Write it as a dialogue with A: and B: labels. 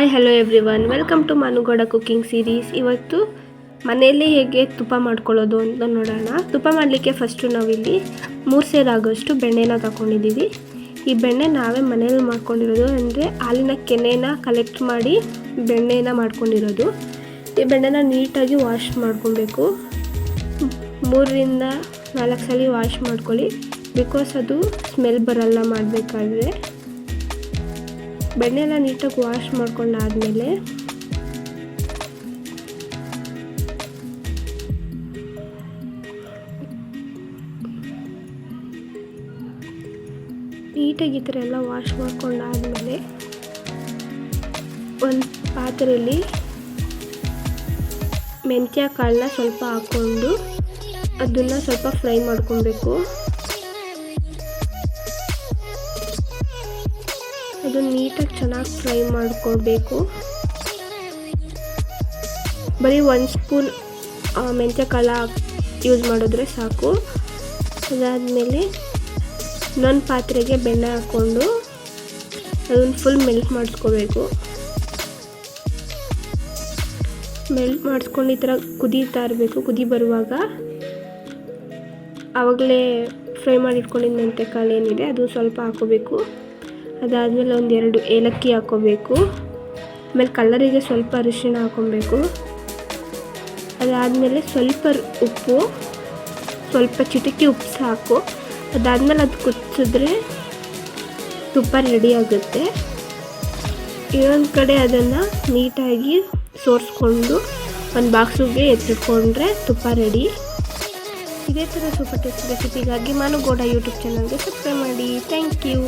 A: Hi hello every welcome to Manugowda cooking series ಇವತ್ತು ಮನೆಯಲ್ಲಿ ಹೇಗೆ ತುಪ್ಪ ಮಾಡ್ಕೊಳ್ಳೋದು ಅಂತ ನೋಡೋಣ. ತುಪ್ಪ ಮಾಡಲಿಕ್ಕೆ ಫಸ್ಟು ನಾವಿಲ್ಲಿ ಮೂರು ಸೇರಾಗೋಷ್ಟು ಬೆಣ್ಣೆನ ತಗೊಂಡಿದ್ದೀವಿ. ಈ ಬೆಣ್ಣೆ ನಾವೇ ಮನೆಯಲ್ಲಿ ಮಾಡ್ಕೊಂಡಿರೋದು. ಅಂದರೆ ಹಾಲಿನ ಕೆನೆನ ಕಲೆಕ್ಟ್ ಮಾಡಿ ಬೆಣ್ಣೆನ ಮಾಡ್ಕೊಂಡಿರೋದು. ಈ ಬೆಣ್ಣೆನ ನೀಟಾಗಿ ವಾಶ್ ಮಾಡ್ಕೊಬೇಕು. ಮೂರರಿಂದ ನಾಲ್ಕು ಸಲ ವಾಶ್ ಮಾಡ್ಕೊಳ್ಳಿ. ಬಿಕಾಸ್ ಅದು ಸ್ಮೆಲ್ ಬರಲ್ಲ ಮಾಡಬೇಕಾದ್ರೆ. ಬೆಣ್ಣೆನ ನೀಟಾಗಿ ವಾಶ್ ಮಾಡ್ಕೊಂಡಾದ್ಮೇಲೆ ನೀಟಾಗಿ ಈ ಥರ ಎಲ್ಲ ವಾಶ್ ಮಾಡ್ಕೊಂಡಾದ್ಮೇಲೆ ಒಂದು ಪಾತ್ರೆಯಲ್ಲಿ ಮೆಂತ್ಯ ಕಾಳನ್ನ ಸ್ವಲ್ಪ ಹಾಕ್ಕೊಂಡು ಅದನ್ನು ಸ್ವಲ್ಪ ಫ್ರೈ ಮಾಡ್ಕೊಬೇಕು. ಅದು ನೀಟಾಗಿ ಚೆನ್ನಾಗಿ ಫ್ರೈ ಮಾಡ್ಕೊಳ್ಬೇಕು. ಬರೀ ಒಂದು ಸ್ಪೂನ್ ಮೆಂತ್ಯ ಕಾಳ ಯೂಸ್ ಮಾಡಿದ್ರೆ ಸಾಕು. ಅದಾದಮೇಲೆ ಇನ್ನೊಂದು ಪಾತ್ರೆಗೆ ಬೆಣ್ಣೆ ಹಾಕ್ಕೊಂಡು ಅದನ್ನು ಫುಲ್ ಮೆಲ್ಟ್ ಮಾಡಿಸ್ಕೋಬೇಕು. ಮೆಲ್ಟ್ ಮಾಡಿಸ್ಕೊಂಡು ಈ ಥರ ಕುದೀತಾ ಇರಬೇಕು, ಕುದಿ ಬರುವಾಗ. ಆವಾಗಲೇ ಫ್ರೈ ಮಾಡಿ ಇಟ್ಕೊಂಡಿದ್ದ ಮೆಂತ್ಯ ಕಾಳು ಏನಿದೆ, ಅದು ಸ್ವಲ್ಪ ಹಾಕೋಬೇಕು ಅದಾದಮೇಲೆ ಒಂದೆರಡು ಏಲಕ್ಕಿ ಹಾಕ್ಕೋಬೇಕು. ಆಮೇಲೆ ಕಲ್ಲರಿಗೆ ಸ್ವಲ್ಪ ಅರಿಶಿಣ ಹಾಕ್ಕೊಬೇಕು. ಅದಾದಮೇಲೆ ಸ್ವಲ್ಪ ಉಪ್ಪು, ಸ್ವಲ್ಪ ಚಿಟಿಕೆ ಉಪ್ಪು ಸಾಕು. ಅದಾದಮೇಲೆ ಅದು ಕುದಿಸಿದ್ರೆ ತುಪ್ಪ ರೆಡಿ ಆಗುತ್ತೆ. ಇನ್ನೊಂದು ಕಡೆ ಅದನ್ನು ನೀಟಾಗಿ ಸೋರಿಸ್ಕೊಂಡು ಒಂದು ಬಾಕ್ಸಿಗೆ ಎತ್ತಿಟ್ಕೊಂಡ್ರೆ ತುಪ್ಪ ರೆಡಿ ಇದೇ ಥರ ಸೂಪರ್ ಟೇಸ್ಟ್ ರೆಸಿಪಿಗಾಗಿ ಮಾನುಗೌಡ ಯೂಟ್ಯೂಬ್ ಚಾನಲ್ಗೆ ಸಬ್ಸ್ಕ್ರೈಬ್ ಮಾಡಿ. Thank you